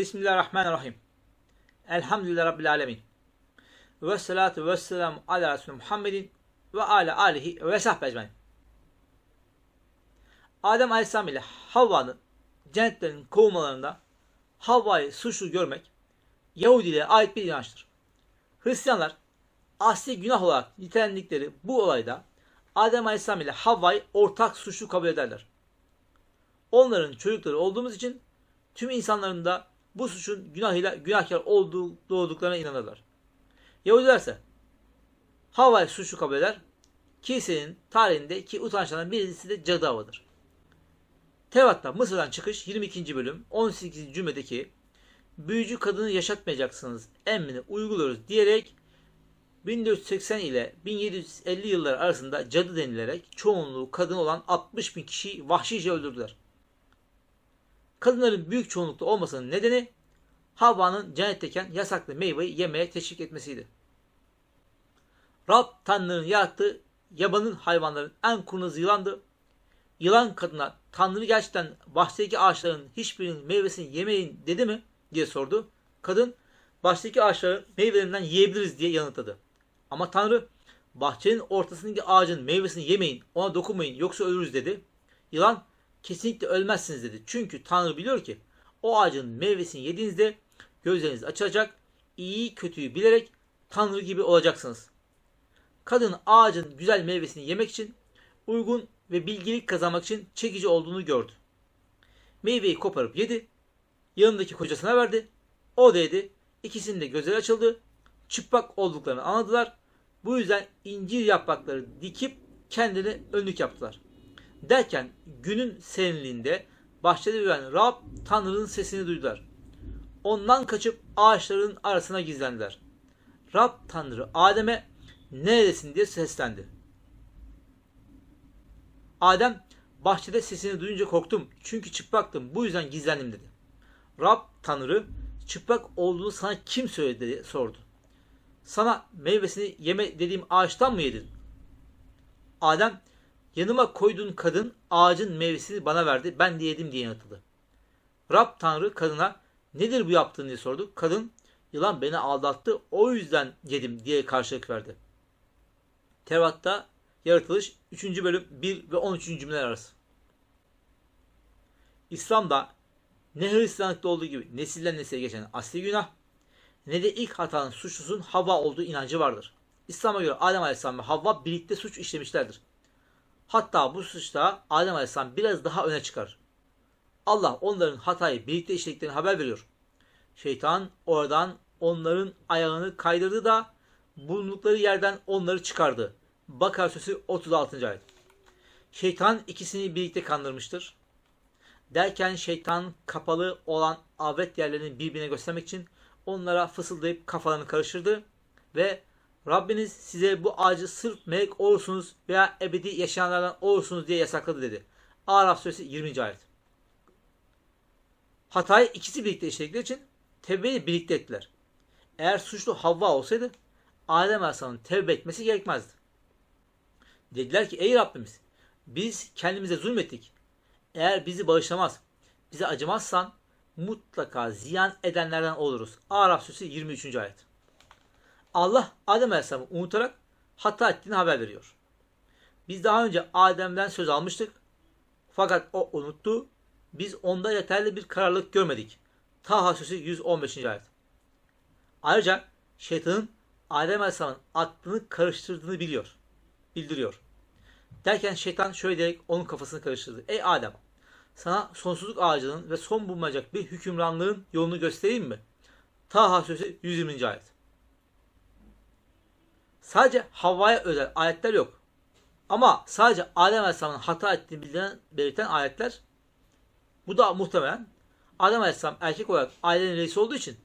Bismillahirrahmanirrahim. Elhamdülillah Rabbil Alemin. Ve salatu ve selamu ala Resulü Muhammedin ve ala alihi ve sahbe ecmain. Adem Aleyhisselam ile Havva'nın cennetlerin kovulmalarında Havva'yı suçlu görmek Yahudilere ait bir inançtır. Hristiyanlar asli günah olarak nitelendikleri bu olayda Adem Aleyhisselam ile Havva'yı ortak suçlu kabul ederler. Onların çocukları olduğumuz için tüm insanların da bu suçun günahıyla günahkar olduğu, doğduklarına inanırlar. Yahudiler ise Havva'yı suçlu kabul eder. Kilisenin tarihindeki utançlardan birisi de cadı avıdır. Tevrat'ta Mısır'dan çıkış 22. bölüm 18. cümledeki büyücü kadını yaşatmayacaksınız emrini uyguluyoruz diyerek 1480 ile 1750 yıllar arasında cadı denilerek çoğunluğu kadın olan 60 bin kişiyi vahşice öldürdüler. Kadınların büyük çoğunlukta olmasının nedeni Havva'nın cennetteyken yasaklı meyveyi yemeye teşvik etmesiydi. Rab Tanrı'nın yarattığı yabanın hayvanların en kurnaz yılandı. Yılan kadına Tanrı gerçekten bahçedeki ağaçların hiçbirinin meyvesini yemeyin dedi mi diye sordu. Kadın bahçedeki ağaçların meyvelerinden yiyebiliriz diye yanıtladı. Ama Tanrı bahçenin ortasındaki ağacın meyvesini yemeyin ona dokunmayın yoksa ölürüz dedi. Yılan kesinlikle ölmezsiniz dedi. Çünkü Tanrı biliyor ki o ağacın meyvesini yediğinizde gözleriniz açılacak, iyi kötüyü bilerek Tanrı gibi olacaksınız. Kadın ağacın güzel meyvesini yemek için uygun ve bilgilik kazanmak için çekici olduğunu gördü. Meyveyi koparıp yedi, yanındaki kocasına verdi, o da yedi, ikisinin de gözleri açıldı, çıplak olduklarını anladılar. Bu yüzden incir yaprakları dikip kendine önlük yaptılar. Derken günün serinliğinde bahçede yürüyen Rab Tanrı'nın sesini duydular. Ondan kaçıp ağaçların arasına gizlendiler. Rab Tanrı Adem'e neredesin diye seslendi. Adem bahçede sesini duyunca korktum çünkü çıplaktım bu yüzden gizlendim dedi. Rab Tanrı çıplak olduğunu sana kim söyledi diye sordu. Sana meyvesini yeme dediğim ağaçtan mı yedin? Adem yanıma koyduğun kadın ağacın meyvesini bana verdi ben de yedim diye yanıtladı. Rab Tanrı kadına nedir bu yaptığın diye sordu. Kadın yılan beni aldattı o yüzden yedim diye karşılık verdi. Tevrat'ta yaratılış 3. bölüm 1 ve 13. cümleler arası. İslam'da ne Hristiyanlıkta olduğu gibi nesilden nesile geçen asli günah ne de ilk hatanın suçlusunun Havva olduğu inancı vardır. İslam'a göre Adem Aleyhisselam ve Havva birlikte suç işlemişlerdir. Hatta bu suçta Adem Aleyhisselam biraz daha öne çıkar. Allah onların hatayı birlikte işlediklerini haber veriyor. Şeytan oradan onların ayağını kaydırdı da bulundukları yerden onları çıkardı. Bakar Suresi 36. ayet. Şeytan ikisini birlikte kandırmıştır. Derken şeytan kapalı olan avret yerlerini birbirine göstermek için onlara fısıldayıp kafalarını karıştırdı ve Rabbiniz size bu ağacı sırf melek olursunuz veya ebedi yaşayanlardan olursunuz diye yasakladı dedi. Araf suresi 20. ayet. Hatayı ikisi birlikte işledikleri için tevbeyi birlikte ettiler. Eğer suçlu Havva olsaydı Adem Aleyhisselam'ın tevbe etmesi gerekmezdi. Dediler ki ey Rabbimiz biz kendimize zulmettik. Eğer bizi bağışlamaz, bize acımazsan mutlaka ziyan edenlerden oluruz. Araf suresi 23. ayet. Allah Adem Aleyhisselam'ı unutarak hata ettiğini haber veriyor. Biz daha önce Adem'den söz almıştık. Fakat o unuttu. Biz onda yeterli bir kararlılık görmedik. Taha Suresi 115. ayet. Ayrıca şeytanın Adem Aleyhisselam'ın aklını karıştırdığını biliyor. Bildiriyor. Derken şeytan şöyle diyerek onun kafasını karıştırdı. Ey Adem sana sonsuzluk ağacının ve son bulunacak bir hükümranlığın yolunu göstereyim mi? Taha Suresi 120. ayet. Sadece Havva'ya özel ayetler yok. Ama sadece Adem Aleyhisselam'ın hata ettiğini bildiren, belirten ayetler bu da muhtemelen Adem Aleyhisselam erkek olarak ailenin reisi olduğu için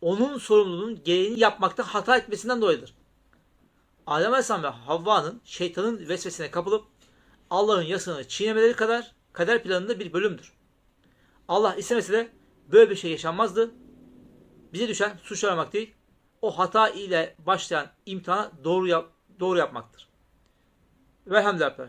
onun sorumluluğunun gereğini yapmakta hata etmesinden dolayıdır. Adem Aleyhisselam ve Havva'nın şeytanın vesvesine kapılıp Allah'ın yasını çiğnemeleri kadar kader planında bir bölümdür. Allah istemese de böyle bir şey yaşanmazdı. Bize düşen suç aramak değil, o hata ile başlayan imtihana doğru yap, doğru yapmaktır. Velhamdülillah.